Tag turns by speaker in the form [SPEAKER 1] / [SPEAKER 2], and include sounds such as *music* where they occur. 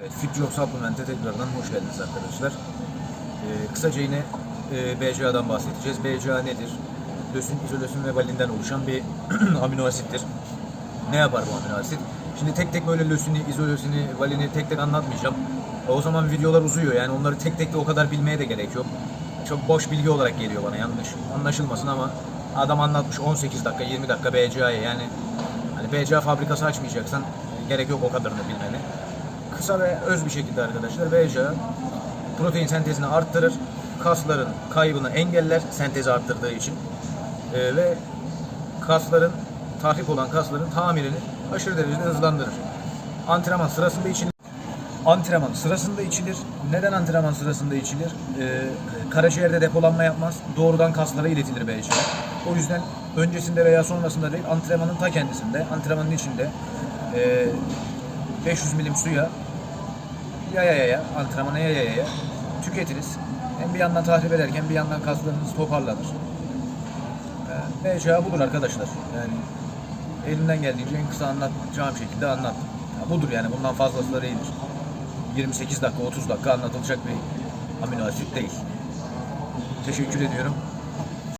[SPEAKER 1] Evet, Fit Job Supplement'e tekrardan hoş geldiniz arkadaşlar. Ee, kısaca yine e, BCA'dan bahsedeceğiz. BCA nedir? Lösin, izolösin ve valinden oluşan bir *clears throat* amino asittir. Ne yapar bu amino asit? Şimdi tek tek böyle lösini, izolösini, valini tek tek anlatmayacağım. O zaman videolar uzuyor yani onları tek tek de o kadar bilmeye de gerek yok. Çok boş bilgi olarak geliyor bana yanlış anlaşılmasın ama adam anlatmış 18 dakika 20 dakika BCA'ya yani hani BCA fabrikası açmayacaksan gerek yok o kadarını bilmene. Kısa ve öz bir şekilde arkadaşlar BCA protein sentezini arttırır, kasların kaybını engeller sentezi arttırdığı için Ee, ve kasların tahrip olan kasların tamirini aşırı derecede hızlandırır. Antrenman sırasında içilir. Antrenman sırasında içilir. Neden antrenman sırasında içilir? Ee, karaciğerde depolanma yapmaz. Doğrudan kaslara iletilir BCA. O yüzden öncesinde veya sonrasında değil antrenmanın ta kendisinde, antrenmanın içinde ee, 500 milim suya yaya yaya, antrenmana yaya yaya tüketiriz. Hem bir yandan tahrip ederken bir yandan kaslarınız toparlanır. Ee, BCA budur arkadaşlar. Yani elimden geldiğince en kısa anlatacağım şekilde anlat. Ya budur yani bundan fazlası da değildir. 28 dakika 30 dakika anlatılacak bir amino asit değil. Teşekkür ediyorum.